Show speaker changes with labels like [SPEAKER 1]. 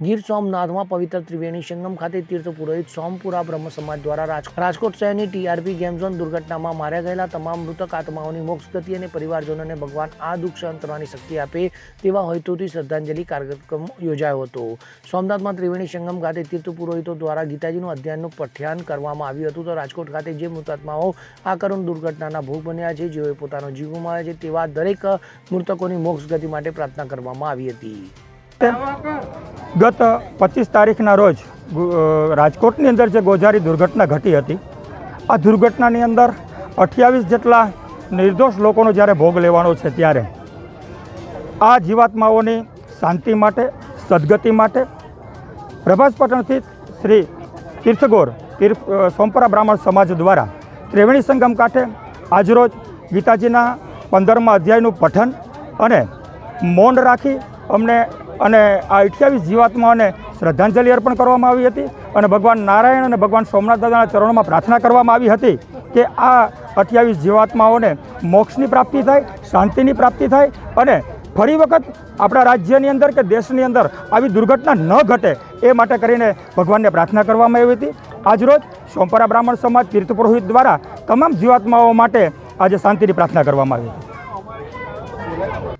[SPEAKER 1] ગીર સોમનાથમાં પવિત્ર ત્રિવેણી સંગમ ખાતે તીર્થ પુરોહિત સોમપુરા બ્રહ્મ સમાજ દ્વારા રાજ- રાજકોટ શહેરની ટીઆરપી ગેમ ઝોન દુર્ઘટનામાં માર્યા ગયેલા તમામ મૃતક આત્માઓની મોક્ષ ગતિ અને પરિવારજનોને ભગવાન આ દુઃખ સહન કરવાની શક્તિ આપે તેવા હેતુથી શ્રદ્ધાંજલિ કાર્યક્રમ યોજાયો હતો. સોમનાથમાં ત્રિવેણી સંગમ ખાતે તીર્થ પુરોહિતો દ્વારા ગીતાજીનું અધ્યયનનું પઠ્યાન કરવામાં આવ્યું હતું તો રાજકોટ ખાતે જે મૃતાત્માઓ આ કરુણ દુર્ઘટનાના ભોગ બન્યા છે, જેઓએ પોતાનો જીવ ગુમાવ્યા છે, તેવા દરેક મૃતકોની મોક્ષ ગતિ માટે પ્રાર્થના કરવામાં આવી હતી.
[SPEAKER 2] ગત પચીસ તારીખના રોજ રાજકોટની અંદર જે ગોજારી દુર્ઘટના ઘટી હતી, આ દુર્ઘટનાની અંદર અઠ્યાવીસ જેટલા નિર્દોષ લોકોનો જ્યારે ભોગ લેવાનો છે ત્યારે, આ જીવાત્માઓની શાંતિ માટે, સદગતિ માટે પ્રભાસ પટણથી શ્રી તીર્થગોર તીર્થ સોમપરા બ્રાહ્મણ સમાજ દ્વારા ત્રિવેણી સંગમ કાંઠે આજરોજ ગીતાજીના પંદરમા અધ્યાયનું પઠન અને મૌન રાખી અમને અને આ અઠ્યાવીસ જીવાત્માઓને શ્રદ્ધાંજલિ અર્પણ કરવામાં આવી હતી અને ભગવાન નારાયણ અને ભગવાન સોમનાથ દાદાના ચરણોમાં પ્રાર્થના કરવામાં આવી હતી કે આ અઠ્યાવીસ જીવાત્માઓને મોક્ષની પ્રાપ્તિ થાય, શાંતિની પ્રાપ્તિ થાય અને ફરી વખત આપણા રાજ્યની અંદર કે દેશની અંદર આવી દુર્ઘટના ન ઘટે એ માટે કરીને ભગવાનને પ્રાર્થના કરવામાં આવી હતી. આજરોજ સોમપરા બ્રાહ્મણ સમાજ તીર્થ પુરોહિત દ્વારા તમામ જીવાત્માઓ માટે આજે શાંતિની પ્રાર્થના કરવામાં આવી હતી.